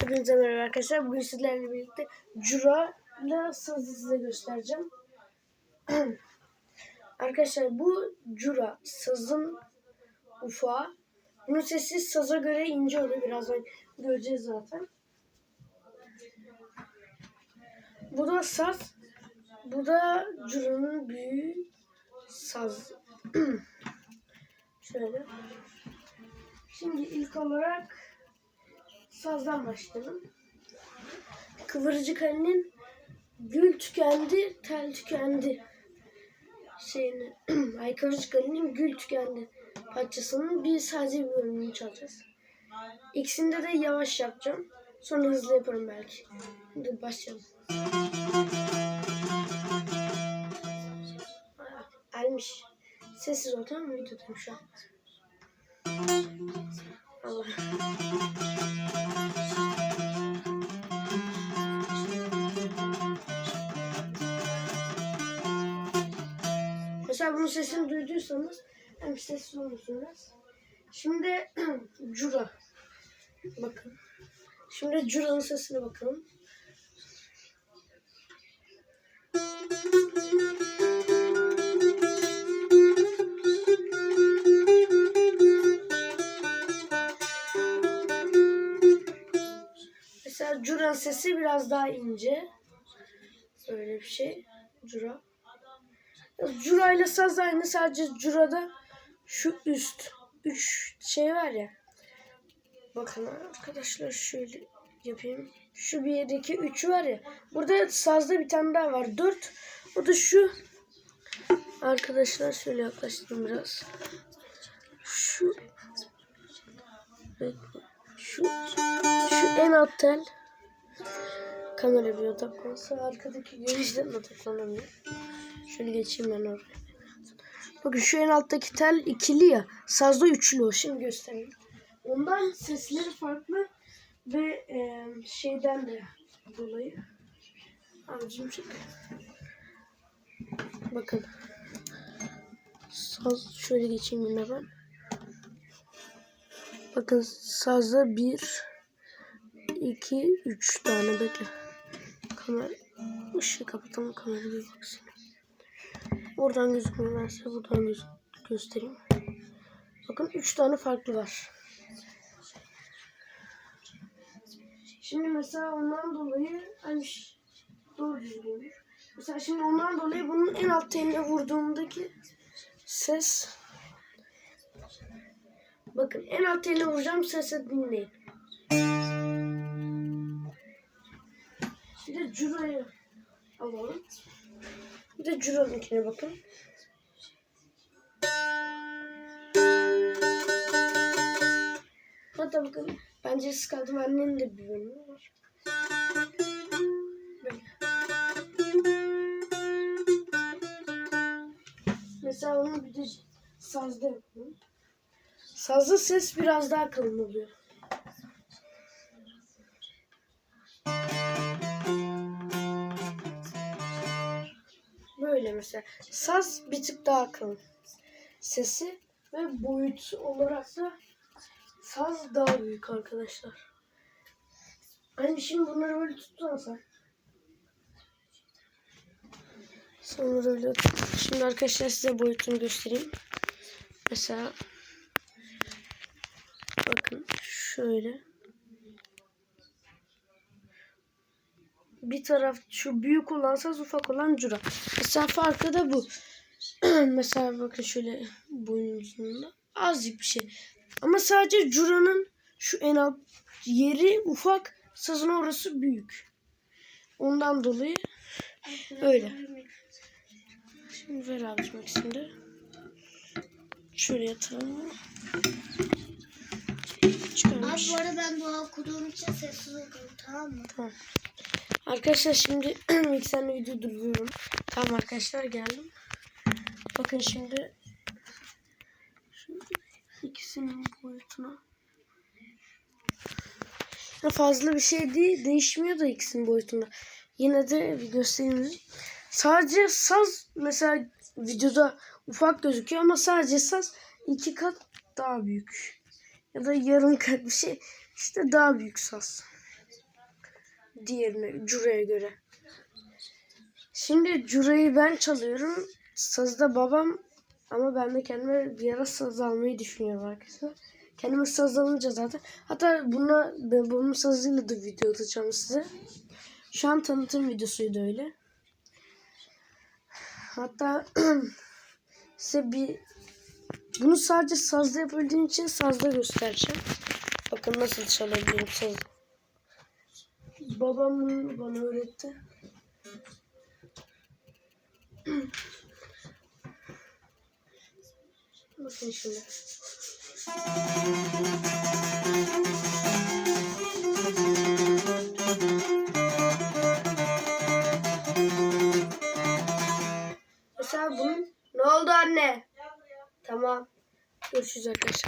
Hepinize merhaba arkadaşlar. Bugün sizlerle birlikte Cura ile sazı size göstereceğim. arkadaşlar bu Cura sazın ufağı. Bunun sesi saza göre ince oluyor. Birazdan göreceğiz zaten. Bu da saz. Bu da Cura'nın büyüğü saz. Şöyle. Şimdi ilk olarak sazdan başlayalım. Kıvırcık Ali'nin gül tükendi, tel tükendi şeyini. Ay Kıvırcık Ali'nin gül tükendi parçasının bir sadece bir bölümünü çalacağız. İkisinde de yavaş yapacağım. Sonra hızlı yaparım belki. Hadi başlayalım. Aa, Elmiş. Sessiz ol tamam mı? Videodayım şu an. Allah. Mesela bunun sesini duyduysanız hem sessiz olursunuz. Şimdi Cura. Bakın. Şimdi Cura'nın sesine bakalım. Mesela Cura'nın sesi biraz daha ince. Böyle bir şey. Cura. Cura ile saz aynı sadece Cura'da şu üst üç şey var ya. Bakın arkadaşlar şöyle yapayım. Şu bir yerdeki üç var ya. Burada sazda bir tane daha var. Dört. O da şu. Arkadaşlar şöyle yaklaştım biraz. Şu. Bekle. Şu. Şu en alt tel. Kamera bir odaklansa arkadaki görüşten odaklanamıyor. Şöyle geçeyim ben oraya. Bakın şu en alttaki tel ikili ya. Sazda üçlü o. Şimdi göstereyim. Ondan sesleri farklı ve e, şeyden de dolayı. Abicim çık. Bakın. Saz şöyle geçeyim yine ben. Bakın sazda bir, iki, üç tane bekle. Kamera ışığı kapatalım kamera bir baksın. Oradan gözükmüyor. Ben size buradan göz göstereyim. Bakın 3 tane farklı var. Şimdi mesela ondan dolayı hani doğru düzgün. Mesela şimdi ondan dolayı bunun en alt teline vurduğumdaki ses Bakın en alt teline vuracağım sesi dinleyin. Bir de Cura'yı alalım. Bir de Cura'nınkine bakın. Hatta bakın bence sıkaldım annenin de bir bölümü var. Mesela onu bir de sazda yapalım. Sazda ses biraz daha kalın oluyor. Böyle mesela. Saz bir tık daha kalın. Sesi ve boyut olarak da saz daha büyük arkadaşlar. Hani şimdi bunları böyle tutsansa. Sonra öyle. Şimdi arkadaşlar size boyutunu göstereyim. Mesela bakın şöyle. bir taraf şu büyük olan saz ufak olan cura. Mesela farkı da bu. Mesela bakın şöyle boyun uzunluğunda azıcık bir şey. Ama sadece curanın şu en alt yeri ufak, sazın orası büyük. Ondan dolayı öyle. Şimdi ver abicim ikisini de. Şöyle yatıralım. Abi Çıkarmış. Bu arada ben dua okuduğum için sessiz okuyorum tamam mı? Tamam. Arkadaşlar şimdi mikserle video duruyorum. Tamam arkadaşlar geldim. Bakın şimdi şu ikisinin boyutuna. Ya fazla bir şey değil. Değişmiyor da ikisinin boyutunda. Yine de bir göstereyim. Sadece saz mesela videoda ufak gözüküyor ama sadece saz iki kat daha büyük. Ya da yarım kat bir şey. İşte daha büyük saz. diğerine Cura'ya göre. Şimdi Cura'yı ben çalıyorum. Sazda babam ama ben de kendime bir ara saz almayı düşünüyorum arkadaşlar. Kendime saz alınca zaten. Hatta buna ben bunun sazıyla da video atacağım size. Şu an tanıtım videosuydu öyle. Hatta size bir bunu sadece sazda yapabildiğim için sazda göstereceğim. Bakın nasıl çalabiliyorum sazı. Babam bunu bana öğretti. Bakın şimdi. Mesela bunun ne oldu anne? Görüşürüz arkadaşlar.